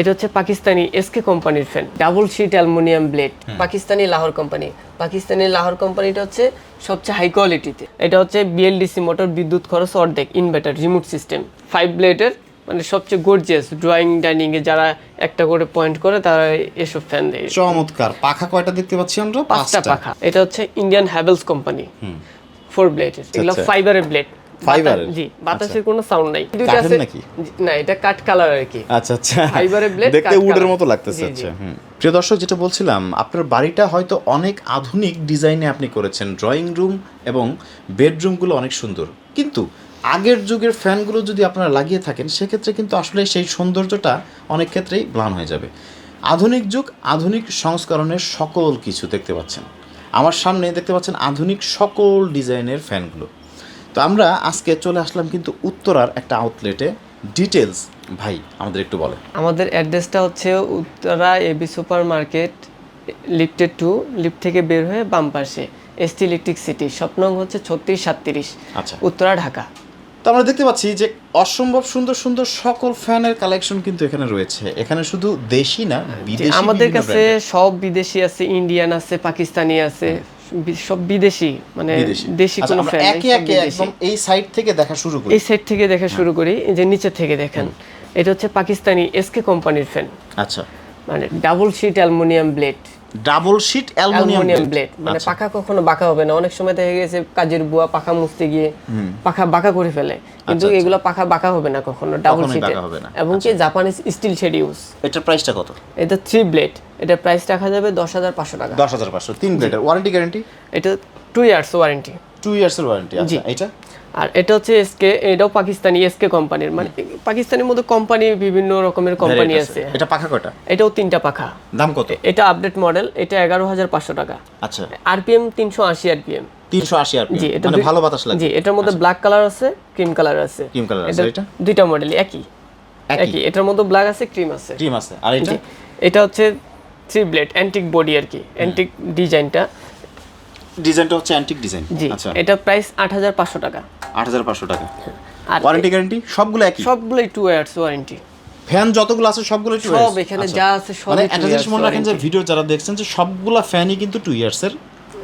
এটা হচ্ছে পাকিস্তানি এসকে কোম্পানির fan double sheet aluminium blade Pakistani Lahore company. Pakistani Lahore কোম্পানিটা হচ্ছে সবচেয়ে হাই কোয়ালিটিতে এটা হচ্ছে বিএলডিসি মোটর বিদ্যুৎ খরচ অর্ধেক ইনভার্টার রিমোট সিস্টেম ফাইভ ব্লেডের মানে সবচেয়ে গর্জিয়াস ড্রয়িং ডাইনিং এ যারা একটা করে পয়েন্ট করে তারা এসব ফ্যান দেয়। চমৎকার। পাখা কয়টা দেখতে পাচ্ছি আমরা? পাঁচটা পাখা। এটা হচ্ছে ইন্ডিয়ান হ্যাভেলস কোম্পানি। ফোর ব্লেডের এগুলো আচ্ছা। ফাইবারের ব্লেড জি বাতাসের কোনো সাউন্ড নাই। দুইটা কাঠের আছে না এটা কাঠ কালার আর কি। আচ্ছা আচ্ছা। Fiber-এর দেখতে উডের মতো লাগতেছে জি, জি। আচ্ছা হুম। প্রিয় দর্শক যেটা বলছিলাম আপনার বাড়িটা হয়তো অনেক আধুনিক ডিজাইনে আপনি করেছেন। ড্রয়িং রুম এবং বেডরুমগুলো অনেক সুন্দর। কিন্তু আগের যুগের ফ্যানগুলো যদি আপনারা লাগিয়ে থাকেন সেক্ষেত্রে কিন্তু আসলে সেই সৌন্দর্যটা অনেক ক্ষেত্রেই ম্লান হয়ে যাবে। আধুনিক যুগ আধুনিক সংস্করণের সকল কিছু দেখতে পাচ্ছেন। আমার সামনে দেখতে পাচ্ছেন আধুনিক সকল ডিজাইনের ফ্যানগুলো। তো আমরা আজকে চলে আসলাম কিন্তু উত্তরার একটা আউটলেটে ডিটেলস ভাই আমাদের একটু বলেন। আমাদের অ্যাড্রেসটা হচ্ছে Uttara AB super market lifted to lift থেকে বের হয়ে বাম পাশে এসটি ইলেকট্রিক সিটি স্বপ্নং হচ্ছে ছত্রিশ সাতত্রিশ আচ্ছা। উত্তরা ঢাকা। তো আমরা দেখতে পাচ্ছি যে অসম্ভব সুন্দর সুন্দর সকল ফ্যানের কালেকশন কিন্তু এখানে রয়েছে। এখানে শুধু দেশি না বিদেশি আমাদের কাছে সব বিদেশি আছে ইন্ডিয়ান আছে পাকিস্তানি আছে। সব বিদেশি মানে দেশি আচ্ছা, কোনো ফ্যান একে একে একদম এই সাইড থেকে দেখা শুরু করি। এই সাইড থেকে দেখা শুরু করি যে নিচে থেকে দেখেন। এটা হচ্ছে পাকিস্তানি এসকে কোম্পানির ফ্যান আচ্ছা। মানে double sheet aluminium blade. Double sheet aluminium blade. মানে পাখা কখনো বাঁকা হবে না। অনেক সময় দেখা গেছে কাজের বুয়া পাখা মুছতে গিয়ে পাখা বাঁকা করে ফেলে। কিন্তু এগুলো পাখা বাঁকা হবে না কখনো ডাবল শিটে। এবং কি জাপানিজ স্টিল শেড ইউজ এটার প্রাইসটা কত? এটা থ্রি ব্লেড এটা প্রাইস রাখা যাবে দশ হাজার পাঁচশো টাকা। দশ হাজার পাঁচশো তিন প্লেটের ওয়ারেন্টি গ্যারান্টি এটা টু ইয়ার্স ওয়ারেন্টি টু ইয়ার্সের ওয়ারেন্টি আচ্ছা। এটা আর এটা হচ্ছে এসকে এটাও পাকিস্তানি এসকে কোম্পানির মানে পাকিস্তানের মধ্যে কোম্পানি বিভিন্ন রকমের কোম্পানি আছে। এটা পাখা কয়টা? এটাও তিনটা পাখা। দাম কত? এটা আপডেট মডেল এটা এগারো হাজার পাঁচশো টাকা। আচ্ছা। আরপিএম তিনশো আশি আরপিএম তিনশো আশি আর জি এটা মানে ভালো বাতাস লাগে। জি এটার মধ্যে ব্ল্যাক কালার আছে ক্রিম কালার আছে। Cream colour আছে, এটা? দুইটা মডেল একই। একই? একই এটার মধ্যে ব্ল্যাক আছে ক্রিম আছে। ক্রিম আছে। আর এটা? এটা হচ্ছে থ্রি ব্লেড অ্যান্টিক বডি আর কি অ্যান্টিক ডিজাইনটা ডিজাইনটা হচ্ছে অ্যান্টিক ডিজাইন জি আচ্ছা। এটা প্রাইস আট হাজার পাঁচশো টাকা। আট হাজার পাঁচশো টাকা। আর ওয়ারেন্টি গ্যারান্টি সবগুলো একই? সবগুলোই টু ইয়ার্স ওয়ারেন্টি ফ্যান যতগুলো আছে সবগুলো টু সব এখানে যা আছে সব মানে একটা জিনিস মনে রাখেন যে ভিডিও যারা দেখছেন যে সবগুলা ফ্যানই কিন্তু টু ইয়ার্স এর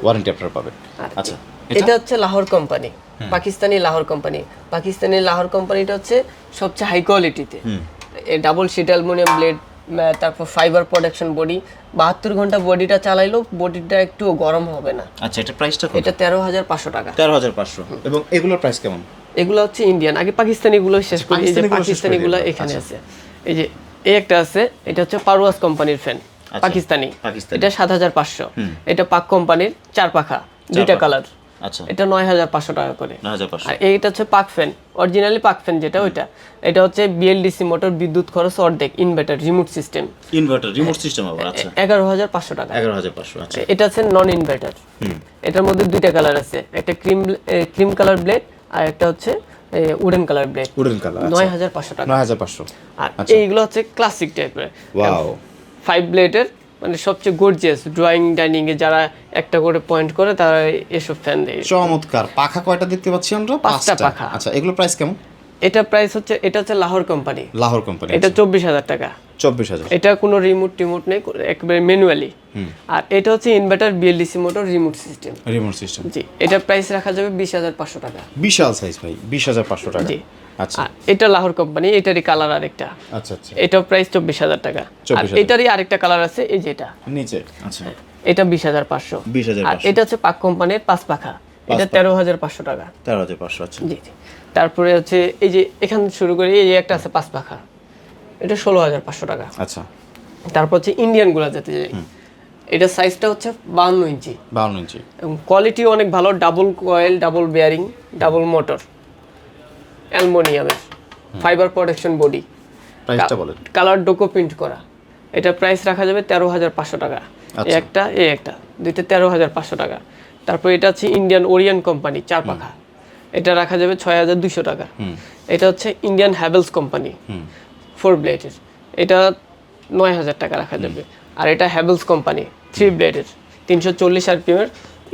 ওয়ারেন্টি আপনারা পাবেন। আচ্ছা এটা? হচ্ছে লাহোর কোম্পানি পাকিস্তানি লাহোর কোম্পানি পাকিস্তানি লাহোর কোম্পানিটা হচ্ছে সবচেয়ে হাই কোয়ালিটিতে ডাবল শিট অ্যালুমিনিয়াম ব্লেড তারপর ফাইবার প্রোডাকশন বডি বাহাত্তর ঘণ্টা বডিটা চালাইলেও বডিটা একটু গরম হবে না। আচ্ছা এটা প্রাইসটা কত? এটা তেরো হাজার পাঁচশো টাকা। তেরো হাজার পাঁচশো। এবং এগুলোর প্রাইস কেমন? এগুলো হচ্ছে ইন্ডিয়ান আগে পাকিস্তানি গুলো শেষ করি এই যে পাকিস্তানিগুলো শেষ করে পাকিস্তানি গুলো এখানে আছে। এই যে এই একটা আছে এটা হচ্ছে পারওয়াস কোম্পানির ফ্যান পাকিস্তানি। পাকিস্তানি। এটা সাত হাজার পাঁচশো। এটা পাক কোম্পানির চার পাখা দুইটা কালার আচ্ছা। এটা নয় হাজার পাঁচশো টাকা করে। আর এইটা হচ্ছে পাক ফ্যান অরিজিনালি পাক ফ্যান যেটা ওইটা। এটা হচ্ছে বিএলডিসি মোটর বিদ্যুৎ খরচ অর্ধেক inverter remote system inverter remote system আবার আচ্ছা। এগারো হাজার পাঁচশো টাকা। এগারো হাজার পাঁচশো আচ্ছা। এটা হচ্ছে নন ইনভার্টার এটার মধ্যে দুইটা কালার আছে একটা ক্রিম ক্রিম কালার ব্লেড আর একটা হচ্ছে wooden colour blade wooden colour নয় হাজার পাঁচশো টাকা। নয় হাজার পাঁচশো আর এইগুলো হচ্ছে ক্লাসিক টাইপের ওয়াও ফাইভ ব্লেডের মানে সবচেয়ে গর্জিয়াস ড্রয়িং ডাইনিং এ যারা একটা করে পয়েন্ট করে তারা এসব ফ্যান দেয়। চমৎকার। পাখা কয়টা দেখতে পাচ্ছি আমরা? পাঁচটা পাখা। আচ্ছা এগুলো প্রাইস কেমন? এটা প্রাইস হচ্ছে এটা হচ্ছে লাহোর কোম্পানি লাহোর কোম্পানি এটা চব্বিশ হাজার টাকা। চব্বিশ হাজার। এটা কোনো রিমোট টিমোট নেই একেবারে ম্যানুয়ালি আর এটা হচ্ছে inverter BLDC motor remote system remote system জি এটা প্রাইস রাখা যাবে বিশ হাজার পাঁচশো টাকা। বিশাল সাইজ ভাই বিশ হাজার পাঁচশো টাকা। জি। আচ্ছা। এটা লাহোর কোম্পানি এটারই কালার আরেকটা। আচ্ছা আচ্ছা। এটাও প্রাইস চব্বিশ হাজার টাকা। আর এটারই আরেকটা কালার আছে এই যেটা নিচে আচ্ছা। এটা বিশ হাজার পাঁচশো। 20,500 আর এটা হচ্ছে পাক কোম্পানির পাঁচ পাখা। এটা তেরো হাজার পাঁচশো টাকা। তেরো হাজার পাঁচশো আচ্ছা। জি জি। তারপরে হচ্ছে এই যে এখান থেকে শুরু করি এই যে একটা আছে পাঁচ পাখা। এটা ষোলো হাজার পাঁচশো টাকা। আচ্ছা। তারপর হচ্ছে ইন্ডিয়ানগুলা যেতে যাই এটা সাইজটা হচ্ছে বাউন্ন ইঞ্চি। বাউন্ন ইঞ্চি। এবং কোয়ালিটি অনেক ভালো double coil double bearing double motor অ্যালমোনিয়ামের fibre protection body. প্রাইসটা বলেন। কালার ডোকো প্রিন্ট করা। এটা প্রাইস রাখা যাবে তেরো হাজার পাঁচশো টাকা। আচ্ছা। একটা এই একটা দুইটা তেরো হাজার পাঁচশো টাকা। তারপর এটা হচ্ছে ইন্ডিয়ান ওরিয়ান কোম্পানি চার পাখা। এটা রাখা যাবে ছয় হাজার দুশো টাকা। এটা হচ্ছে ইন্ডিয়ান হ্যাভেলস কোম্পানি ফোর ব্লেডের এটা নয় হাজার টাকা রাখা যাবে। আর এটা হ্যাভেলস কোম্পানি থ্রি ব্লেডের তিনশো চল্লিশ আরপিএমের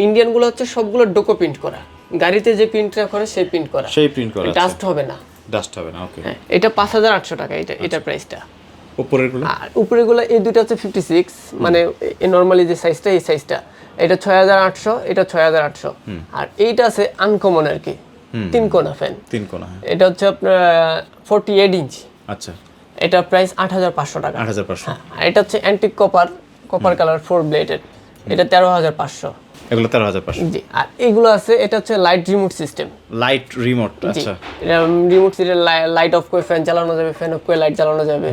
ইন্ডিয়ানগুলো হচ্ছে সবগুলো ডোকো প্রিন্ট করা। গাড়িতে যে প্রিন্টটা করে সেই প্রিন্ট করা। সেই প্রিন্ট করা ডাস্ট হবে না। ডাস্ট হবে না ওকে হ্যাঁ এটা পাঁচ হাজার আটশো টাকা এটা এটার প্রাইসটা উপরেরগুলো? আর উপরেগুলো এই দুটো হচ্ছে ফিফটি সিক্স মানে নর্মালি যে সাইজটা এই সাইজটা এটা ছয় হাজার আটশো এটা ছয় হাজার আটশো। আর এইটা আছে আনকমন আর কি তিন কোনা ফ্যান তিন কোনা হ্যাঁ। এটা হচ্ছে আপনার ফোরটি এইট ইঞ্চি আচ্ছা। এটা প্রাইস আট হাজার পাঁচশো টাকা। আট হাজার পাঁচশো। আর এটা হচ্ছে antique copper copper colour four bladed এটা তেরো হাজার পাঁচশো। এগুলো তেরো হাজার পাঁচশো। জি আর এইগুলো আছে এটা হচ্ছে light remote system light remote আচ্ছা। রিমোট সিটের লাইট অফ করে ফ্যান চালানো যাবে ফ্যান অফ করে লাইট চালানো যাবে।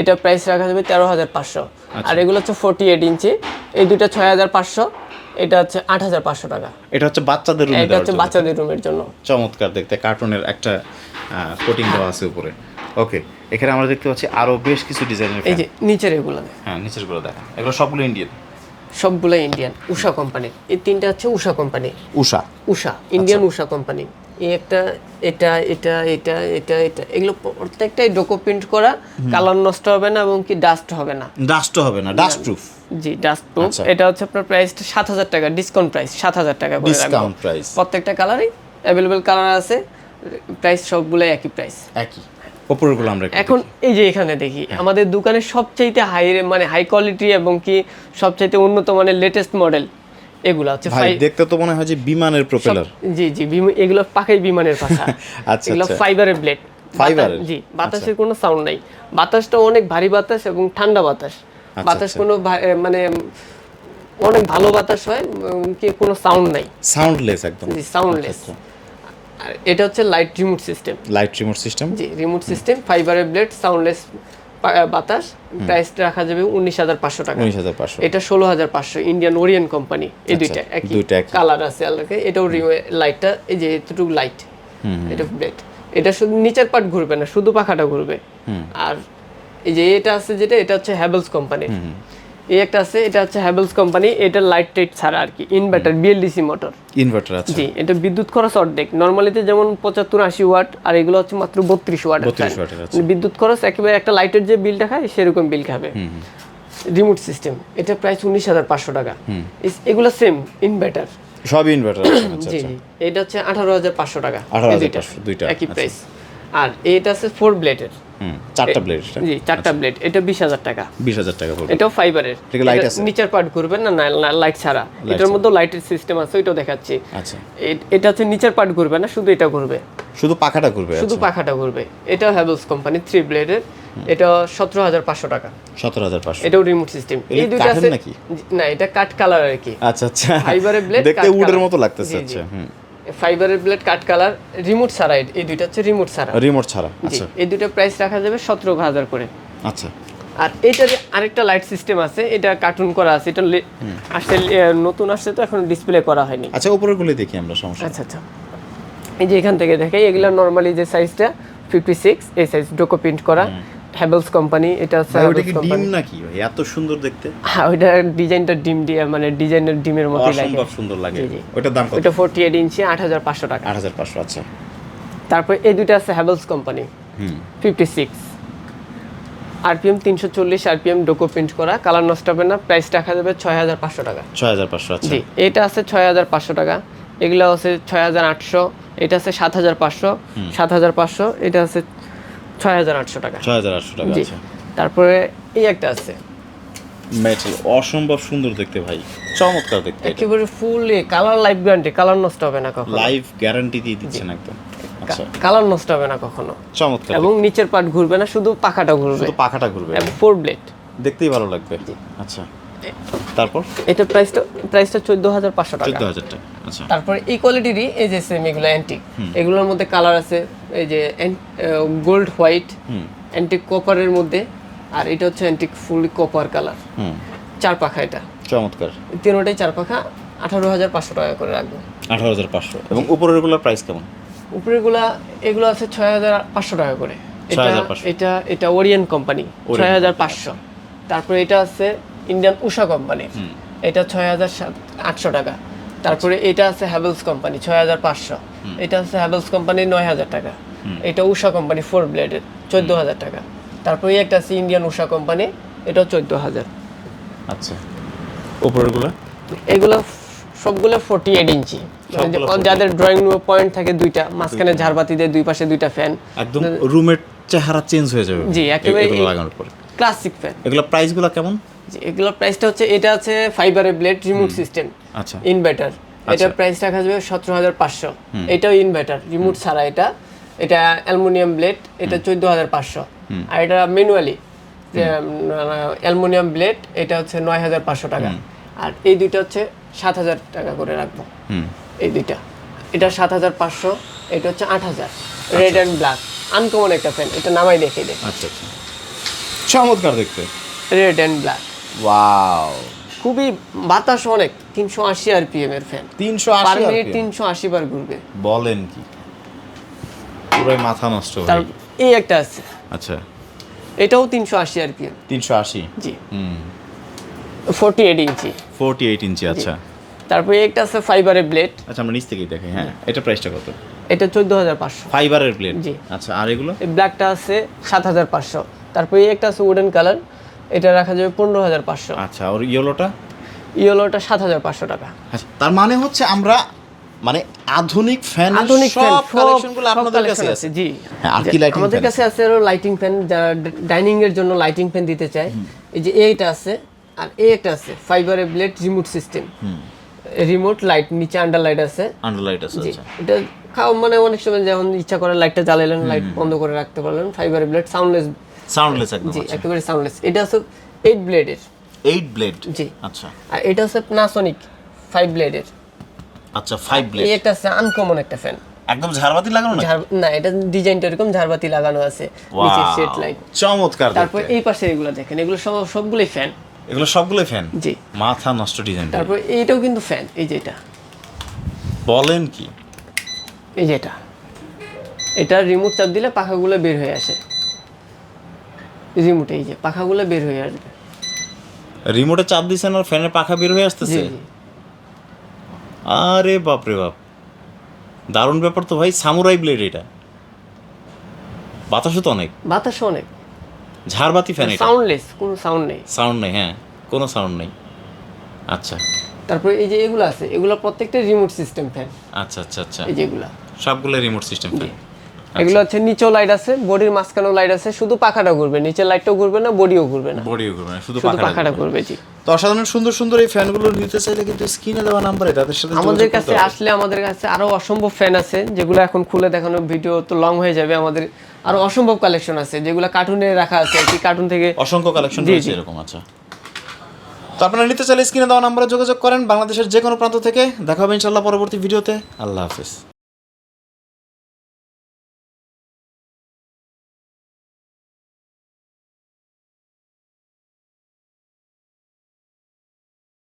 এটা প্রাইস রাখা যাবে তেরো হাজার পাঁচশো। আচ্ছা। আর এগুলো হচ্ছে ফোর্টি এইট ইঞ্চি এই দুটো ছয় হাজার পাঁচশো এটা হচ্ছে আট হাজার পাঁচশো টাকা। এটা হচ্ছে বাচ্চাদের রুমে এটা হচ্ছে বাচ্চাদের রুমের জন্য। চমৎকার দেখতে কার্টুনের একটা কোটিং দেওয়া আছে উপরে। ওকে এখানে আমরা দেখতে পাচ্ছি আরও বেশ কিছু ডিজাইনের এই যে নিচের এগুলো হ্যাঁ নিচেরগুলো দেখা এগুলো সবগুলো ইন্ডিয়ান সবগুলো ইন্ডিয়ান উষা কোম্পানির এই তিনটা হচ্ছে Usha company Usha. Usha Indian Usha company এই একটা এটা এটা এটা এটা এটা এগুলো প্রত্যেকটাই ডোকো প্রিন্ট করা কালার নষ্ট হবে না এবং কি ডাস্ট হবে না। ডাস্ট হবে না ডাস্ট প্রুফ জি ডাস্ট প্রুফ আচ্ছা। এটা হচ্ছে আপনার প্রাইসটা সাত হাজার টাকা ডিসকাউন্ট প্রাইস সাত হাজার টাকা করে। ডিসকাউন্ট প্রাইস প্রত্যেকটা কালারই অ্যাভেলেবেল কালার আছে প্রাইস সবগুলো একই প্রাইস একই। উপরের আমরা এখন এই যে এখানে দেখি হ্যাঁ। আমাদের দোকানে সবচাইতে হাই মানে হাই কোয়ালিটি এবং কি সবচাইতে উন্নত মানের লেটেস্ট মডেল এগুলো হচ্ছে ভাই দেখতে তো মনে হয় যে বিমানের প্রপেলার জি জি এগুলো পাকাই বিমানের পাখা আচ্ছা, এগুলো আচ্ছা। ফাইবারের ব্লেড ফাইবারের? জি বাতাসের কোনো সাউন্ড নাই। বাতাসটা অনেক ভারী বাতাস এবং ঠান্ডা বাতাস। বাতাস আচ্ছা। কোনো মানে অনেক ভালো বাতাস হয় কি কোনো সাউন্ড নাই। সাউন্ডলেস একদম। জি সাউন্ডলেস আচ্ছা, আর এটা হচ্ছে light remote system light remote system জি রিমোট সিস্টেম ফাইবারের ব্লেড সাউন্ডলেস বাতাস। প্রাইস রাখা যাবে উনিশ হাজার পাঁচশো টাকা। উনিশ হাজার পাঁচশো। এটা ষোলো হাজার পাঁচশো ইন্ডিয়ান ওরিয়েন কোম্পানি এই দুইটা একই আচ্ছা, দুইটা কালার আছে আলাদা এটাও লাইটটা এই যে এতটুকু লাইট এটা ব্লেড এটা শুধু নিচের পার্ট ঘুরবে না শুধু পাখাটা ঘুরবে। আর এই যে এটা আছে যেটা এটা হচ্ছে হ্যাভেলস কোম্পানি এই একটা আছে এটা হচ্ছে হ্যাভেলস কোম্পানি এটা লাইট টাইট ছাড়া আর কি ইনভার্টার বিএলডিসি মোটর ইনভার্টার আছে জি এটা বিদ্যুৎ খরচ অর্ধেক। নর্মালিতে যেমন পঁচাত্তর আশি ওয়াট আর এগুলো হচ্ছে মাত্র বত্রিশ ওয়াট 32 বিদ্যুৎ খরচ একেবারে একটা লাইটের যে বিলটা খায় সেরকম বিল খাবে। রিমোট সিস্টেম এটা প্রায় উনিশ হাজার পাঁচশো টাকা। এগুলো সেম ইনভার্টার সব ইনভার্টার আচ্ছা জি আচ্ছা এটা হচ্ছে আঠারো হাজার পাঁচশো টাকা দুইটা, একই আচ্ছা। প্রাইস আর এটা আছে ফোর ব্লেডের চারটা ব্লেড জি চারটা ব্লেড এটা বিশ হাজার টাকা। বিশ হাজার টাকা পড়বে। এটাও ফাইবারের light আছে? নিচের পার্ট ঘুরবে না? লাইট ছাড়া। এটার মধ্যে লাইটের সিস্টেম আছে ওইটাও দেখাচ্ছি। আচ্ছা। এটা হচ্ছে নিচের পার্ট ঘুরবে না শুধু এটা ঘুরবে। শুধু পাখাটা ঘুরবে শুধু পাখাটা ঘুরবে। এটা হ্যাভেলস কোম্পানি থ্রি ব্লেডের এটা সতেরো হাজার পাঁচশো টাকা। সতেরো হাজার পাঁচশো। এটাও রিমোট সিস্টেম এই কাঠের আছে নাকি? না এটা কাট কালার আর কি। আচ্ছা আচ্ছা। ফাইবারের ব্লেড দেখতে উডের মতো লাগতেছে আচ্ছা হুম। ফাইবারের ব্লেড কাট কালার রিমোট ছাড়া এই- দুইটা হচ্ছে রিমোট ছাড়া। রিমোট ছাড়া আচ্ছা। এই দুটো প্রাইস রাখা যাবে সতেরো হাজার করে। আচ্ছা। আর এটা যে আরেকটা লাইট সিস্টেম আছে এটা কার্টুন করা আছে এটা লে- আসছে নতুন আসছে তো এখন ডিসপ্লে করা হয়নি। আচ্ছা উপরের গুলি দেখি আমরা সমস্যা আচ্ছা আচ্ছা। এই যে এখান থেকে দেখাই এগুলো নর্মালি যে সাইজটা ফিফটি সিক্স এই সাইজ ডোকো প্রিন্ট করা। হ্যাভেলস কোম্পানি এটা হচ্ছে ওটা কি ডিম নাকি? এত সুন্দর দেখতে। হ্যাঁ ওইটা ডিজাইনটা ডিম দিয়ে মানে ডিজাইনের ডিমের মতোই লাগে। অসম্ভব সুন্দর লাগে। ওটার দাম কত? ফোরটি এইট ইঞ্চি আট হাজার পাঁচশো টাকা। আট হাজার পাঁচশো আচ্ছা। তারপর এই দুইটা আছে হ্যাভেলস কোম্পানি হুম। ফিফটি সিক্স আরপিএম তিনশো চল্লিশ আরপিএম ডোকো প্রিন্ট করা। কালার নষ্ট হবে না প্রাইস রাখা যাবে ছয় হাজার পাঁচশো টাকা। ছয় হাজার পাঁচশো আচ্ছা। জি এটা আছে ছয় হাজার পাঁচশো টাকা। এগুলো আছে ছয় হাজার আটশো এটা আছে সাত হাজার পাঁচশো সাত হাজার পাঁচশো এটা আছে ছয় হাজার আটশো টাকা। ছয় হাজার আটশো টাকা জি। আচ্ছা। তারপরে এই একটা আছে। মেটাল অসম্ভব সুন্দর দেখতে ভাই। চমৎকার দেখতে একেবারে full colour life guarantee colour নষ্ট হবে না কখনো। লাইভ গ্যারান্টি দিয়ে দিচ্ছেন একদম। আচ্ছা। কালার নষ্ট হবে না কখনো। চমৎকার এবং নিচের পার্ট ঘুরবে না শুধু পাখাটা ঘুরবে। শুধু পাখাটা ঘুরবে। এবং ফোর ব্লেড দেখতেই ভালো লাগবে। আচ্ছা। তারপর? এটা প্রাইসটা প্রাইসটা চোদ্দ হাজার পাঁচশো টাকা। চোদ্দ হাজার টাকা আচ্ছা। তারপরে এই কোয়ালিটিরই এই যে সেম এগুলো অ্যান্টিক এগুলোর মধ্যে কালার আছে এই যে গোল্ড হোয়াইট অ্যান্টিক কপারের মধ্যে আর এটা হচ্ছে অ্যান্টিক ফুল কপার কালার চার পাখা এটা। চমৎকার। তিনটাই চার পাখা আঠারো হাজার পাঁচশো টাকা করে রাখব। আঠারো হাজার পাঁচশো। এবং উপরেরগুলোর প্রাইস কেমন? উপরেগুলা এগুলো আছে ছয় হাজার পাঁচশো টাকা করে। এটা এটা এটা ওরিয়েন কোম্পানি ছয় হাজার পাঁচশো। তারপরে এটা আছে ইন্ডিয়ান উষা কোম্পানি এটা ছয় হাজার সাত আটশো টাকা। তারপরে এটা আছে হ্যাভেলস কোম্পানি ছয় হাজার পাঁচশো। এটা আছে হ্যাভেলস কোম্পানি নয় হাজার টাকা। এটা উষা কোম্পানি ফোর ব্লেডের চোদ্দ হাজার টাকা। তারপরে এই একটা আছে ইন্ডিয়ান উষা কোম্পানি এটাও চোদ্দ হাজার। আচ্ছা। এগুলো সবগুলো ফোর্টি এইট ইঞ্চি। মানে যে- সবগুলো 48 যাদের ড্রয়িং রুমে পয়েন্ট থাকে দুইটা মাঝখানে ঝাড়বাতি দিয়ে দুই পাশে দুইটা ফ্যান একদম রুমের চেহারা চেঞ্জ হয়ে যাবে। জি, একেবারে লাগানোর পরে। ক্লাসিক ফ্যান এগুলো প্রাইসগুলো কেমন? এগুলোর প্রাইসটা হচ্ছে এটা আছে ফাইবারের ব্লেড রিমোট সিস্টেম আচ্ছা। ইনভার্টার এটার প্রাইস রাখা যাবে সতেরো হাজার পাঁচশো। এটাও ইনভার্টার রিমোট ছাড়া এটা। এটা অ্যালুমিনিয়াম ব্লেড এটা চোদ্দ হাজার পাঁচশো। আর এটা ম্যানুয়ালি অ্যালুমিনিয়াম ব্লেড এটা হচ্ছে নয় হাজার পাঁচশো টাকা। আর এই দুইটা হচ্ছে সাত হাজার টাকা করে রাখব। এই দুইটা। এটা সাত হাজার পাঁচশো এটা হচ্ছে আট হাজার। রেড অ্যান্ড ব্ল্যাক আনকমন একটা ফ্যান এটা নামাই দেখে দে। আচ্ছা আচ্ছা। চমৎকার দেখতে। রেড অ্যান্ড ব্ল্যাক ওয়াও খুবই বাতাস অনেক। তিনশো আশি আরপিএম এর ফ্যান তিনশো পার আশি মিনিট তিনশো আশি বার ঘুরবে। বলেন কি? পুরো মাথা নষ্ট এই একটা আছে। আচ্ছা। এটাও তিনশো আশি আরপিএম। তিনশো আশি? জি। হুম। Forty eight inch. Forty eight inch আচ্ছা। তারপরে একটা আছে ফাইবারের ব্লেড আচ্ছা আমরা নিচ থেকেই দেখাই হ্যাঁ। এটা প্রাইসটা কত? এটা চোদ্দ হাজার পাঁচশো। ফাইবারের প্লেট জি। আচ্ছা আর এগুলো? এই ব্ল্যাকটা আছে সাত হাজার পাঁচশো। তারপরে একটা আছে উডেন কালার এটা রাখা যাবে পনেরো হাজার পাঁচশো। আচ্ছা আর ইয়েলোটা ইয়েলোটা সাত হাজার পাঁচশো টাকা। আচ্ছা তার মানে হচ্ছে আমরা মানে আধুনিক ফ্যান আধুনিক ফ্যান কালেকশনগুলো আপনাদের কাছে আছে। জি। হ্যাঁ, আর কি lighting আমাদের কাছে আছে? আরও লাইটিং ফ্যান যারা ডাইনিং এর জন্য লাইটিং ফ্যান দিতে চায়। এই যে এইটা আছে আর এই একটা আছে ফাইবারের blade remote system remote light নিচে আন্ডার লাইট আছে। আন্ডারলাইট আছে আচ্ছা। এটা খাওয়া মানে অনেক সময় যখন ইচ্ছা করে লাইটটা জ্বালালেন লাইট বন্ধ করে রাখতে পারলেন ফাইবারের ব্লেড সাউন্ডলেস সাউন্ডলেস একদম জি একেবারে সাউন্ডলেস এটা আছে এইট ব্লেডের এইট ব্লেড জি। আচ্ছা। আর এটা হচ্ছে প্নাসনিক ফাইভ ব্লেডের আচ্ছা ফাইভ ব্লেড এই একটা আনকমন একটা ফ্যান একদম ঝাড়বাতি লাগানো না না এটা ডিজাইনটা এরকম ঝাড়বাতি লাগানো আছে নিচে সেট লাইট চমৎকার তারপর এই পাশে এগুলো দেখেন এগুলো সব সবগুলোই ফ্যান এগুলো সবগুলো ফ্যান জি। মাথা নষ্ট ডিজাইন তারপর এইটাও কিন্তু ফ্যান এই যে এটা। বলেন কি? এই যে এটা। এটা রিমোট চাপ দিলে পাখাগুলো বের হয়ে আসে। রিমোট এই যে পাখাগুলো বের হয়ে আসবে। রিমোটে চাপ দিছেন আর ফ্যানের পাখা বের হয়ে আসতেছে? আরে বাপ রে বাপ। দারুণ ব্যাপার তো ভাই সামুরাই ব্লেড এটা। বাতাসও তো অনেক। বাতাস অনেক। ঝাড়বাতি ফ্যান এটা। সাউন্ডলেস কোনো সাউন্ড নেই। সাউন্ড নেই হ্যাঁ কোনো সাউন্ড নেই। আচ্ছা। তারপরে এই যে এগুলো আছে এগুলো প্রত্যেকটা রিমোট সিস্টেম ফ্যান আচ্ছা আচ্ছা আচ্ছা। এই যেগুলা সবগুলো রিমোট সিস্টেম ফ্যান এগুলো হচ্ছে নিচেও লাইট আছে বডির মাঝখানেও লাইট আছে শুধু পাখাটা ঘুরবে নিচের লাইটটাও ঘুরবে না বডিও ঘুরবে না। বডিও ঘুরবে না শুধু পাখাটা ঘুরবে। জি। তো অসাধারণ সুন্দর সুন্দর এই ফ্যানগুলো নিতে চাইলে কিন্তু স্ক্রিনে দেওয়া নাম্বারে তাদের সাথে আমাদের কাছে আসলে আমাদের কাছে আরও অসম্ভব ফ্যান আছে যেগুলো এখন খুলে দেখানো ভিডিও তো লং হয়ে যাবে আমাদের আরও অসম্ভব কালেকশন আছে যেগুলো কার্টুনে রাখা আছে আর কি কার্টুন থেকে অসংখ্য কালেকশন রয়েছে এরকম আচ্ছা। তো আপনারা নিতে চাইলে স্ক্রিনে দেওয়া নাম্বারে যোগাযোগ করেন বাংলাদেশের যে কোনো প্রান্ত থেকে। দেখা হবে ইনশাল্লাহ পরবর্তী ভিডিওতে আল্লাহ হাফেজ।